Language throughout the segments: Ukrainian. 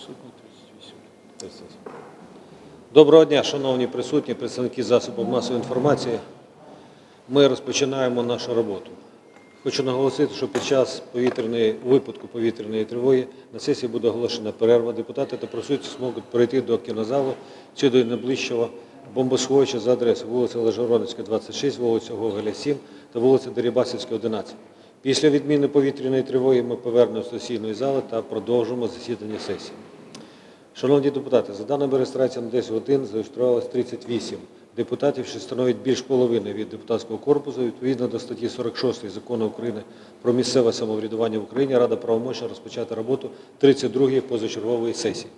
Присутні 38. 38. Доброго дня, шановні присутні, представники засобів масової інформації. Ми розпочинаємо нашу роботу. Хочу наголосити, що під час повітряної випадку повітряної тривоги на сесії буде оголошена перерва. Депутати та присутні зможуть перейти до кінозалу чи до найближчого бомбосховища за адресою вулиця Лежгородницька, 26, вулиця Гоголя, 7 та вулиця Дерибасівська, 11. Після відміни повітряної тривоги ми повернемося до сесійної зали та продовжимо засідання сесії. Шановні депутати, за даними реєстрації на 10 годин зареєструвалось 38 депутатів, що становить більш половини від депутатського корпусу. Відповідно до статті 46 Закону України про місцеве самоврядування в Україні, Рада правомочна розпочати роботу 32-ї позачергової сесії.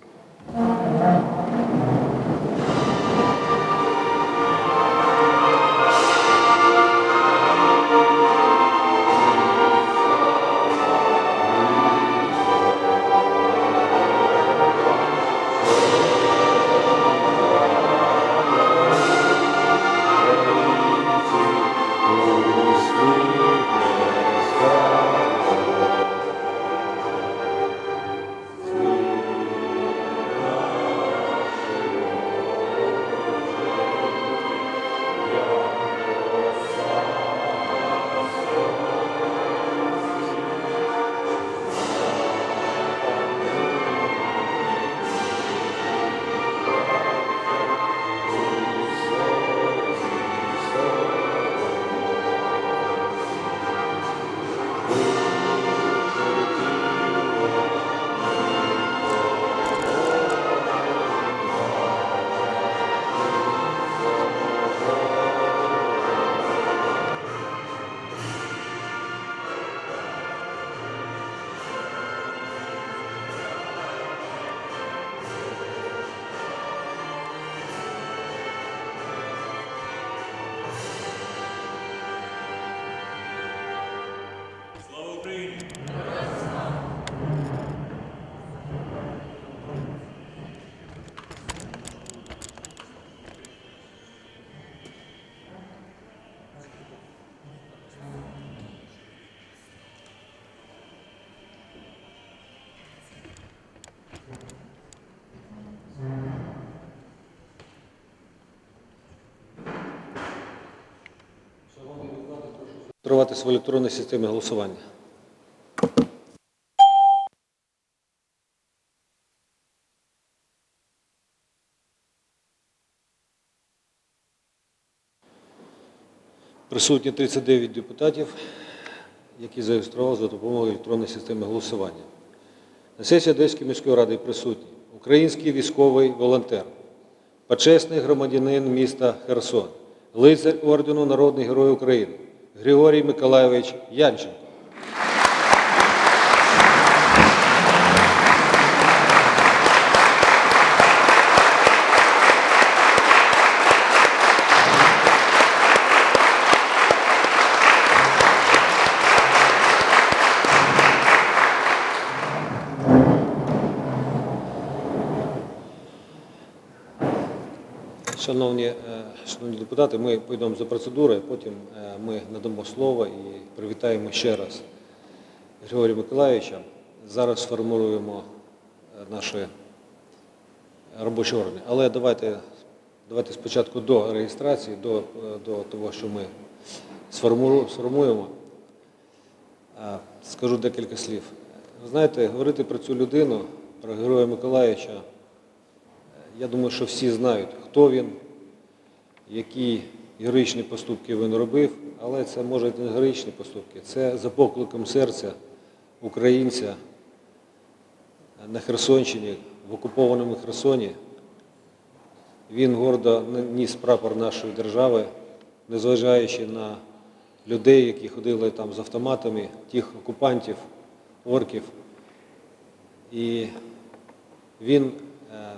Реєструватися в електронній системі голосування. Присутні 39 депутатів, які зареєстрували за допомогою електронної системи голосування. На сесії Одеської міської ради присутні український військовий волонтер, почесний громадянин міста Херсон, лицар ордену Народний Герой України Григорій Миколайович Янченко. Шановні, е, шановні депутати, ми пойдемо за процедурою, потім е, ми надамо слово і привітаємо ще раз Григорія Миколаївича. Зараз сформуємо е, наші робочі органи. Але давайте, давайте спочатку до реєстрації, до, е, до того, що ми сформуємо, скажу декілька слів. Ви знаєте, говорити про цю людину, про Героя Миколаївича, я думаю, що всі знають, хто він, які героїчні поступки він робив, але це може не героїчні поступки, це за покликом серця українця на Херсонщині, в окупованому Херсоні. Він гордо ніс прапор нашої держави, незважаючи на людей, які ходили там з автоматами, тих окупантів, орків. І він е,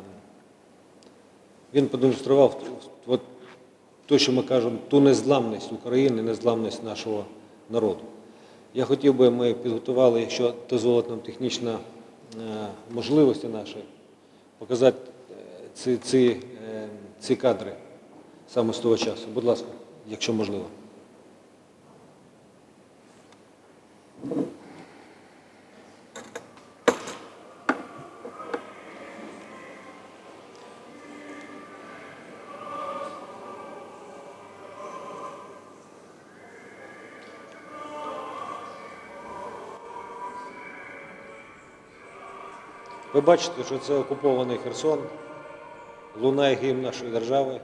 він продемонстрував от, те, що ми кажемо, ту незламність України, незламність нашого народу. Я хотів би, ми підготували, якщо дозволить нам технічна е, можливості наші, показати е, ці, ці, е, ці кадри саме з того часу. Будь ласка, якщо можливо. Ви бачите, що це окупований Херсон, лунає гімн нашої держави.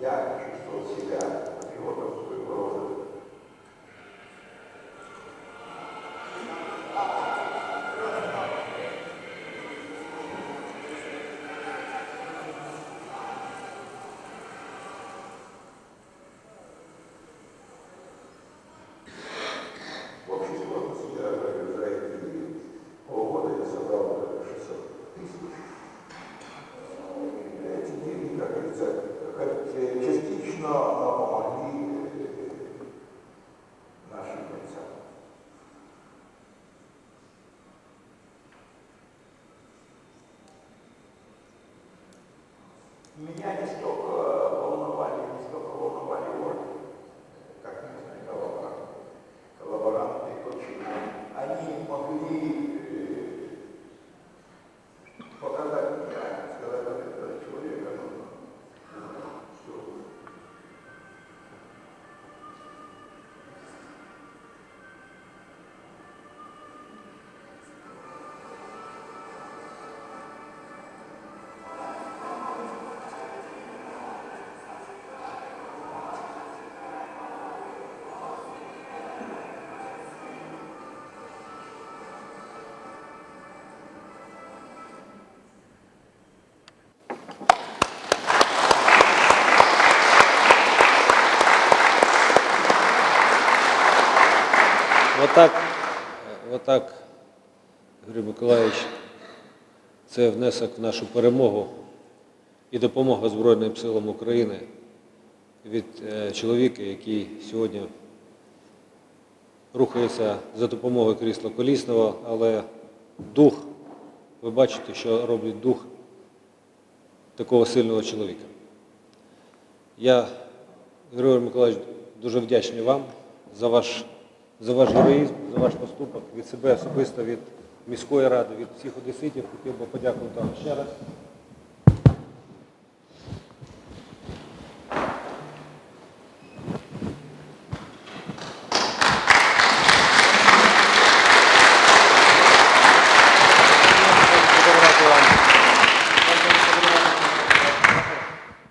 e a justificar. Cristo. Отак, Юрій Миколаївич, це внесок в нашу перемогу і допомога Збройним силам України від е, чоловіка, який сьогодні рухається за допомогою крісла колісного, але дух, ви бачите, що робить дух такого сильного чоловіка. Я, Григорій Миколаївич, дуже вдячний вам за ваш, за ваш героїзм, за ваш поступок від себе особисто, від міської ради, від всіх одеситів. Хотів би подякувати вам ще раз.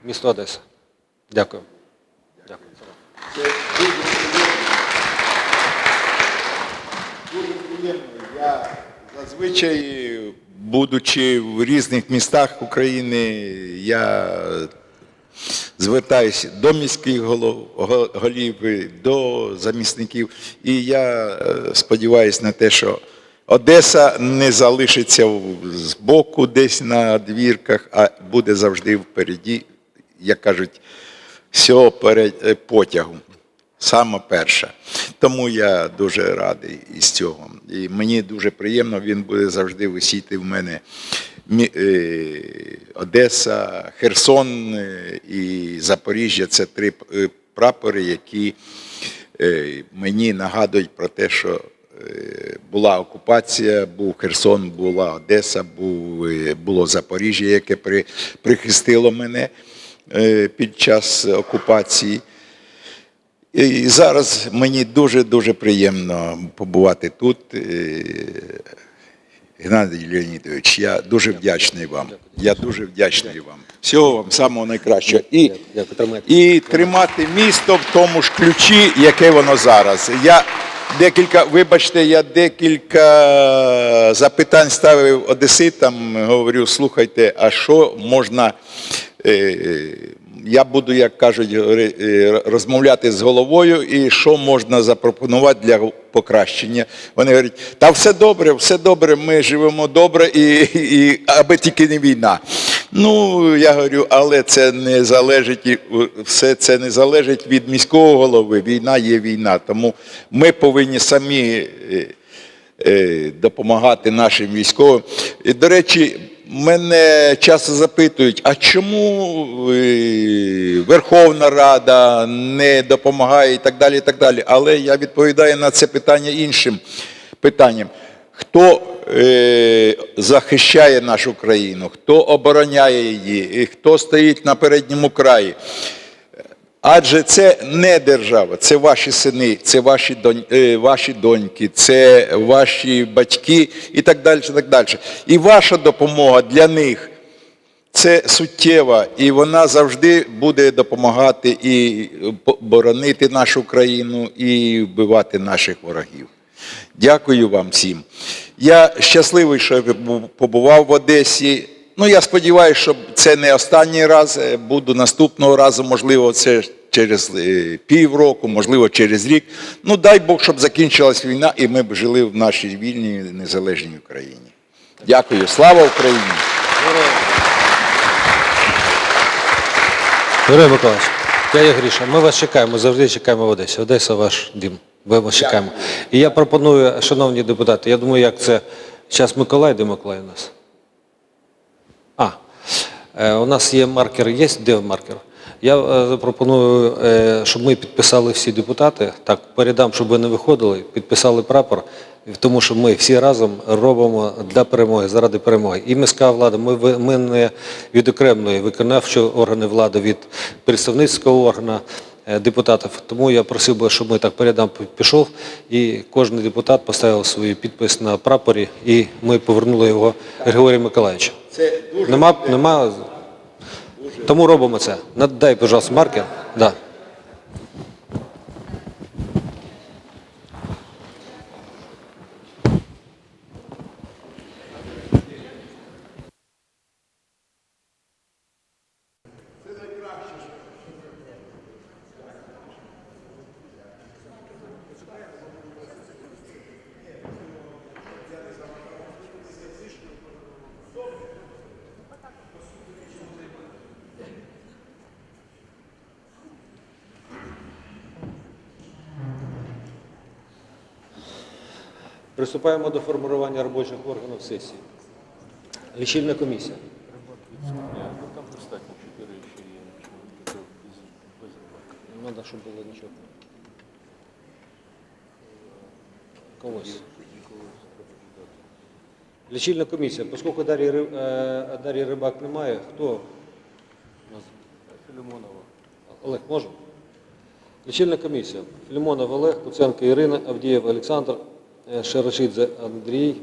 Місто Одеса. Дякую. Дякую. Дуже приємно. Я зазвичай, будучи в різних містах України, я звертаюся до міських голов, голів, до замісників. І я е, сподіваюся на те, що Одеса не залишиться в- збоку десь на двірках, а буде завжди впереді, як кажуть, всього перед е, потягу. Саме перше. Тому я дуже радий із цього. І мені дуже приємно, він буде завжди висіти в мене. Е, Одеса, Херсон е, і Запоріжжя це три е, прапори, які мені нагадують про те, що була окупація, був Херсон, була Одеса, було Запоріжжя, яке при, прихистило мене під час окупації. І зараз мені дуже-дуже приємно побувати тут. Е, Геннадій Леонідович, я дуже вдячний вам. Я дуже вдячний вам. Всього вам самого найкращого. І, і тримати місто в тому ж ключі, яке воно зараз. Я декілька, вибачте, я декілька запитань ставив одеситам, говорю, слухайте, а що можна. Я буду, як кажуть, е, розмовляти з головою, і що можна запропонувати для покращення. Вони говорять, та все добре, все добре, ми живемо добре, і, і аби тільки не війна. Ну, я говорю, але це не залежить, е, все це не залежить від міського голови. Війна є війна. Тому ми повинні самі е, допомагати нашим військовим. І, до речі, Мене часто запитують, а чому е, Верховна Рада не допомагає і так далі. і так далі. Але я відповідаю на це питання іншим питанням. Хто е, захищає нашу країну, хто обороняє її, і хто стоїть на передньому краї? Адже це не держава, це ваші сини, це ваші, е, ваші доньки, це ваші батьки і так далі. І, так далі. і ваша допомога для них це суттєва, і вона завжди буде допомагати і боронити нашу країну, і вбивати наших ворогів. Дякую вам всім. Я щасливий, що побував в Одесі. Ну, я сподіваюся, що це не останній раз. Е, Буду наступного разу, можливо, це через е, півроку, можливо, через рік. Ну, дай Бог, щоб закінчилась війна, і ми б жили в нашій вільній незалежній Україні. Дякую. Слава Україні! Юрій Миколаївич, дядя Гріша, ми вас чекаємо, завжди чекаємо в Одесі. Одеса ваш дім. Ми вас чекаємо. І я пропоную, шановні депутати, я думаю, як це зараз Миколай, де Миколай у нас? Е, у нас є маркер, є де маркер? Я е, пропоную, е, щоб ми підписали всі депутати, так передам, щоб ви не виходили, підписали прапор, тому що ми всі разом робимо для перемоги, заради перемоги. І міська влада, ми, ми не відокремлюємо виконавчі органи влади від представницького органу депутатів. Тому я просив би, щоб ми так передам пішов, і кожен депутат поставив свій підпис на прапорі, і ми повернули його Григорію Миколаївичу. Це дуже Нема, нема. Тому робимо це. Надай, пожалуйста, маркер. Да. Приступаємо до формування робочих органів сесії. Лічильна комісія. Не треба, щоб було нічого. Когось. Лічильна комісія. Дар'ї, Ри- е, Дар'ї Рибак немає, хто? Філімонова. Олег, можемо? Лічильна комісія. Філімонов Олег, Куценко Ірина, Авдієв Олександр, е, Андрій,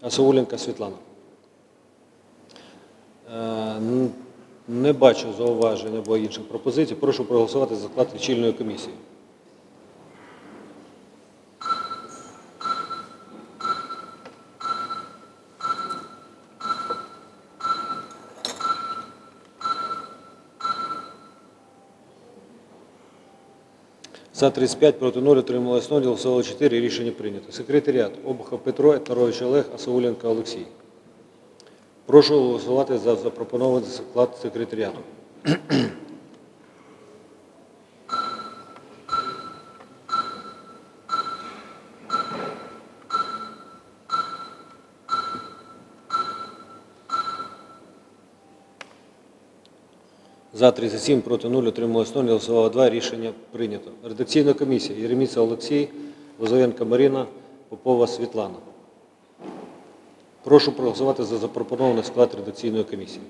Асауленко Світлана. Е, Не бачу зауважень або інших пропозицій. Прошу проголосувати за склад лічильної комісії. За 35, проти 0, отрималось 0, голосувало 4, рішення прийнято. Секретаріат Обухов Петро, Етнарович Олег, Асауленко Олексій. Прошу голосувати за запропонований склад секретаріату. За 37, проти 0, отрималось 0, голосувало 2, рішення прийнято. Редакційна комісія. Єреміця Олексій, Лозовенка Марина, Попова Світлана. Прошу проголосувати за запропонований склад редакційної комісії.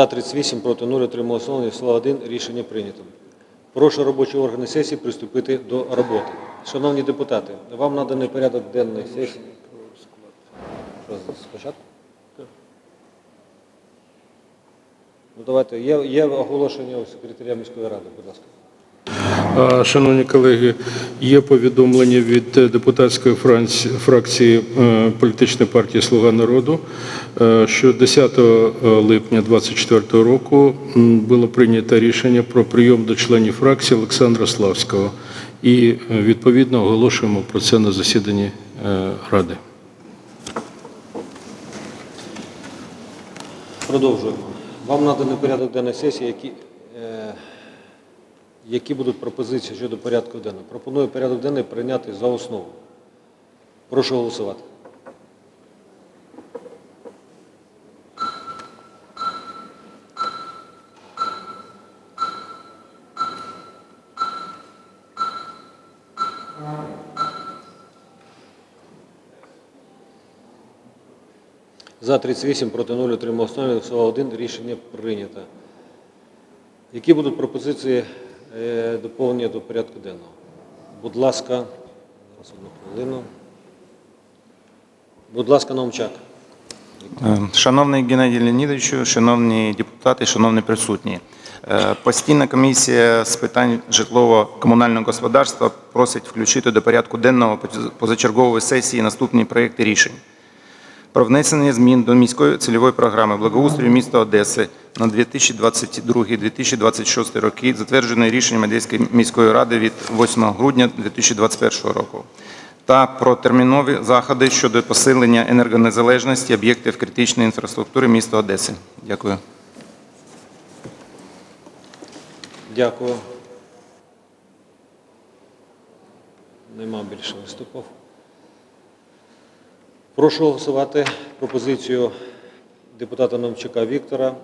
За 38, проти 0, отрималось 0, слова 1, рішення прийнято. Прошу робочі органи сесії приступити до роботи. Шановні депутати, вам наданий порядок денної сесії. Що, спочатку? Ну, давайте, є, є оголошення у секретаря міської ради, будь ласка. Шановні колеги, є повідомлення від е, депутатської фракції е, політичної партії Слуга народу, е, що 10 липня 2024 року було прийнято рішення про прийом до членів фракції Олександра Славського. І відповідно оголошуємо про це на засіданні Ради. Продовжуємо. Вам наданий порядок денної сесії, які, е, які будуть пропозиції щодо порядку денного. Пропоную порядок денний прийняти за основу. Прошу голосувати. За 38, проти 0, отримав основі, голосував 1, рішення прийнято. Які будуть пропозиції доповнення до порядку денного? Будь ласка, одну хвилину. Будь ласка, Наумчак. Е, Шановний Геннадій Леонідовичу, шановні депутати, шановні присутні. Е, Постійна комісія з питань житлово-комунального господарства просить включити до порядку денного позачергової сесії наступні проекти рішень. Про внесення змін до міської цільової програми благоустрою міста Одеси на 2022-2026 роки, затвердженої рішенням Одеської міської ради від 8 грудня 2021 року, та про термінові заходи щодо посилення енергонезалежності об'єктів критичної інфраструктури міста Одеси. Дякую. Дякую. Нема більше виступів. Прошу голосувати пропозицію депутата Номчака Віктора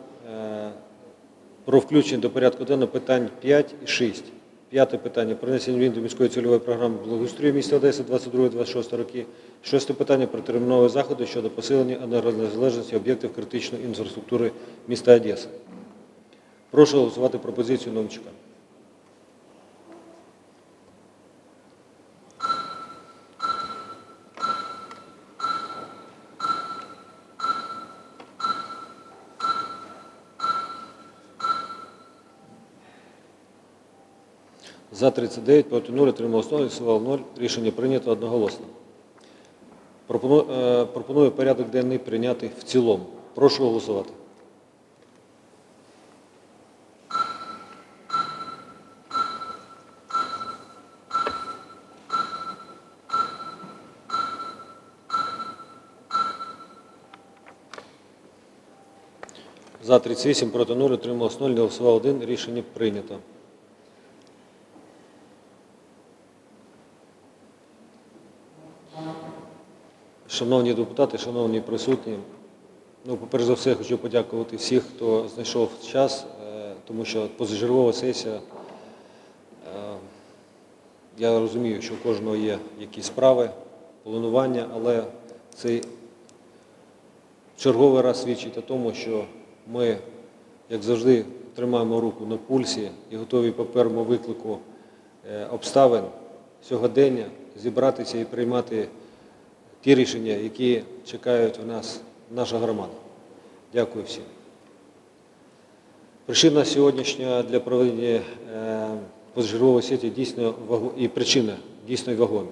про включення до порядку денного питань 5 і 6. П'яте питання про внесення змін до міської цільової програми благоустрою міста Одеси 22-26 роки. Шосте питання про термінові заходи щодо посилення енергонезалежності об'єктів критичної інфраструктури міста Одеси. Прошу голосувати пропозицію Номчика. За 39, проти 0, отримав голосував 0. Рішення прийнято одноголосно. Пропоную, е, пропоную порядок денний прийняти в цілому. Прошу голосувати. За 38, проти 0, отримав 0, не голосував 1. Рішення прийнято. Шановні депутати, шановні присутні, ну, перш за все, хочу подякувати всіх, хто знайшов час, е, тому що позачергова сесія, е, я розумію, що у кожного є якісь справи, планування, але цей черговий раз свідчить о тому, що ми, як завжди, тримаємо руку на пульсі і готові по першому виклику е, обставин сьогодення зібратися і приймати ті рішення, які чекають у нас наша громада. Дякую всім. Причина сьогоднішня для проведення е, позачергової сесії дійсно і причина дійсно вагомі.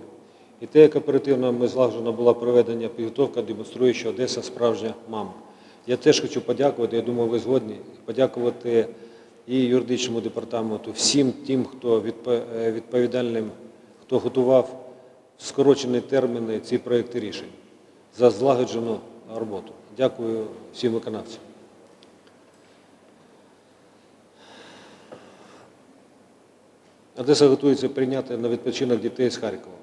І те, як оперативно ми злагоджено була проведення підготовка, демонструє, що Одеса справжня мама. Я теж хочу подякувати, я думаю, ви згодні, подякувати і юридичному департаменту, всім тим, хто е, відповідальним, хто готував скорочені терміни ці проекти рішень за злагоджену роботу. Дякую всім виконавцям. Одеса готується прийняти на відпочинок дітей з Харкова.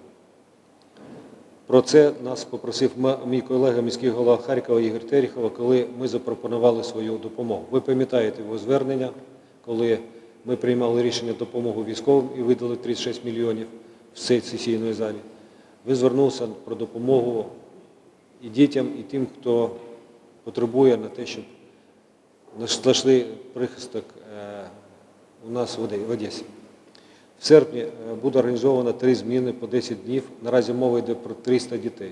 Про це нас попросив мій колега, міський голова Харкова Ігор Терехова, коли ми запропонували свою допомогу. Ви пам'ятаєте його звернення, коли ми приймали рішення допомогу військовим і видали 36 мільйонів в цій сесійної залі. Ви звернулися про допомогу і дітям, і тим, хто потребує на те, щоб знайшли прихисток е, у нас в Одесі. В серпні е, буде організовано три зміни по 10 днів. Наразі мова йде про 300 дітей,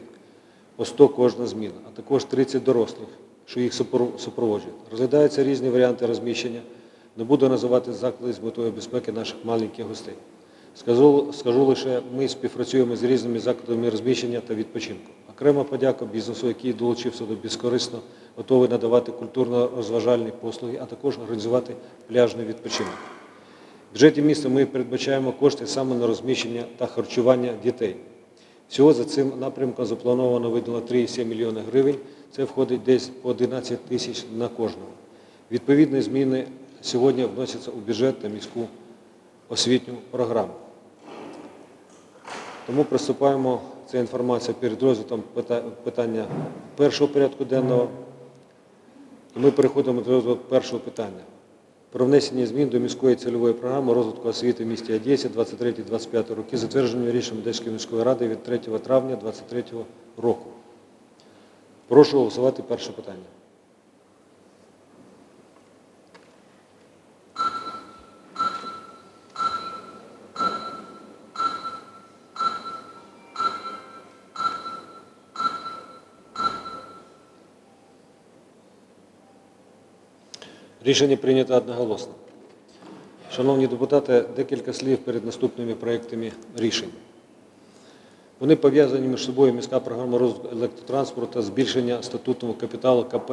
по 100 кожна зміна, а також 30 дорослих, що їх супроводжують. Розглядаються різні варіанти розміщення. Не буду називати заклади з метою безпеки наших маленьких гостей. Скажу, скажу лише, ми співпрацюємо з різними закладами розміщення та відпочинку. Окрема подяка бізнесу, який долучився до безкорисно, готовий надавати культурно-розважальні послуги, а також організувати пляжний відпочинок. В бюджеті міста ми передбачаємо кошти саме на розміщення та харчування дітей. Всього за цим напрямком заплановано виділено 3,7 мільйони гривень. Це входить десь по 11 тисяч на кожного. Відповідні зміни сьогодні вносяться у бюджет та міську освітню програму. Тому приступаємо, це інформація перед пита- питання першого порядку денного. Ми переходимо до розгляду першого питання. Про внесення змін до міської цільової програми розвитку освіти в місті Одесі 23-25 роки, затвердженою рішенням Одеської міської ради від 3 травня 2023 року. Прошу голосувати перше питання. Рішення прийнято одноголосно. Шановні депутати, декілька слів перед наступними проектами рішень. Вони пов'язані між собою міська програма розвитку електротранспорту та збільшення статутного капіталу КП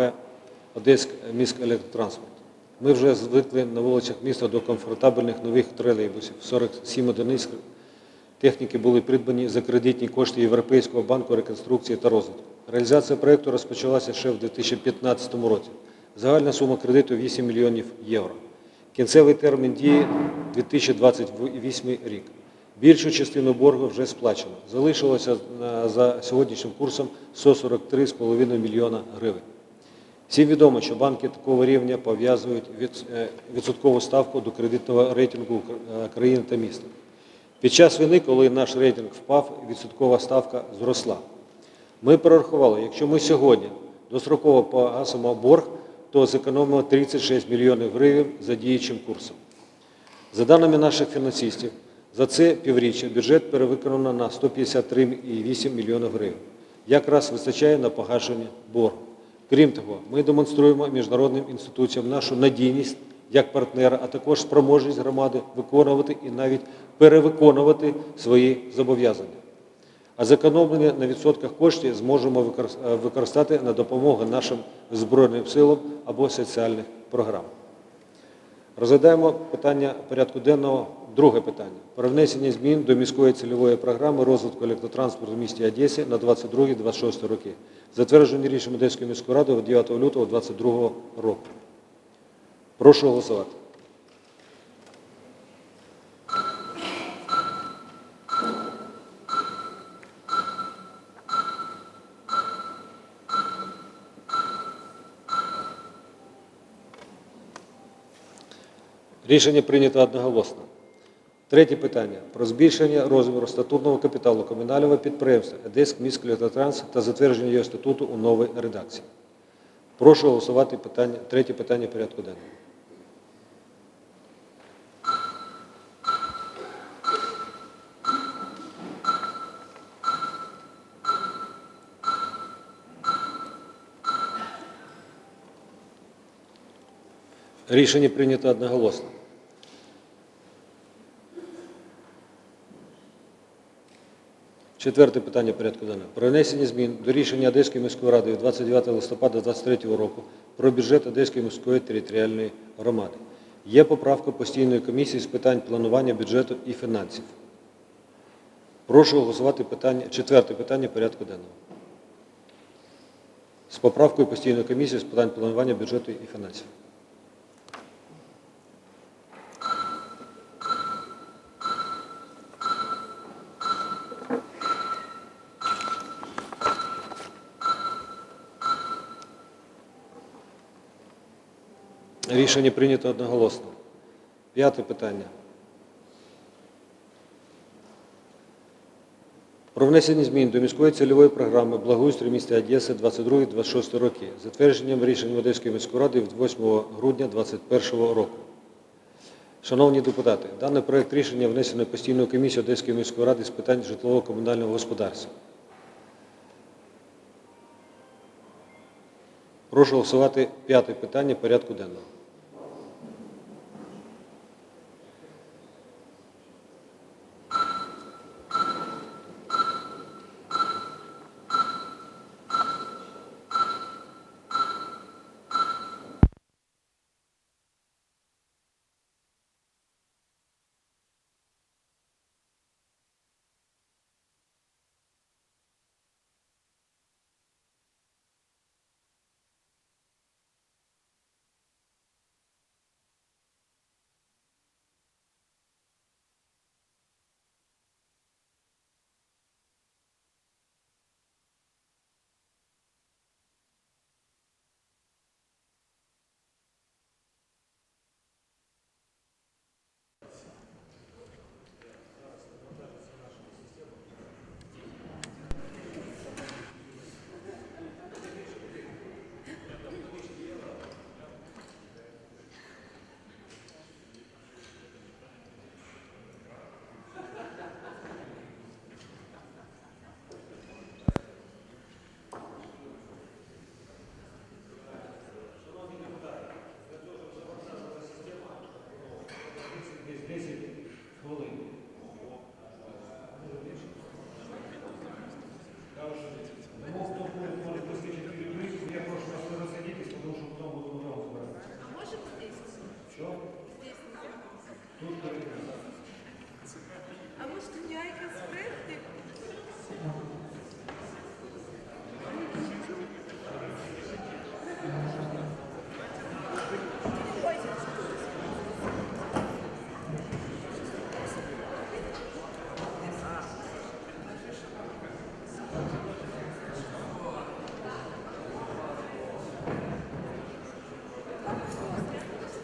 Одеськ міськелектротранспорт. Ми вже звикли на вулицях міста до комфортабельних нових тролейбусів. 47 одиниць техніки були придбані за кредитні кошти Європейського банку реконструкції та розвитку. Реалізація проєкту розпочалася ще в 2015 році. Загальна сума кредиту 8 мільйонів євро. Кінцевий термін дії 2028 рік. Більшу частину боргу вже сплачено. Залишилося за сьогоднішнім курсом 143,5 мільйона гривень. Всім відомо, що банки такого рівня пов'язують е, відсоткову ставку до кредитного рейтингу е, країни та міста. Під час війни, коли наш рейтинг впав, відсоткова ставка зросла. Ми прорахували, якщо ми сьогодні достроково погасимо борг, то зекономимо 36 мільйонів гривень за діючим курсом. За даними наших фінансистів, за це півріччя бюджет перевиконано на 153,8 мільйонів гривень. Якраз вистачає на погашення боргу. Крім того, ми демонструємо міжнародним інституціям нашу надійність як партнера, а також спроможність громади виконувати і навіть перевиконувати свої зобов'язання. А зекономлені на відсотках коштів зможемо е, використати на допомогу нашим Збройним силам або соціальних програм. Розглядаємо питання порядку денного. Друге питання. Про внесення змін до міської цільової програми розвитку електротранспорту в місті Одесі на 22-26 роки. Затверджені рішенням Одеської міської ради 9 лютого 2022 року. Прошу голосувати. Рішення прийнято одноголосно. Третє питання про збільшення розміру статутного капіталу комунального підприємства Одеськ міськелектротранс та затвердження його статуту у новій редакції. Прошу голосувати питання, третє питання порядку денного. Рішення прийнято одноголосно. Четверте питання порядку денного. Про внесення змін до рішення Одеської міської ради від 29 листопада 2023 року про бюджет Одеської міської територіальної громади. Є поправка постійної комісії з питань планування бюджету і фінансів. Прошу голосувати питання, четверте питання порядку денного. З поправкою постійної комісії з питань планування бюджету і фінансів. Рішення прийнято одноголосно. П'яте питання. Про внесення змін до міської цільової програми благоустрою міста Одеси 22-26 роки, затвердженням рішення Одеської міської ради від 8 грудня 2021 року. Шановні депутати, даний проект рішення внесено постійною комісією Одеської міської ради з питань житлово-комунального господарства. Прошу голосувати п'яте питання порядку денного.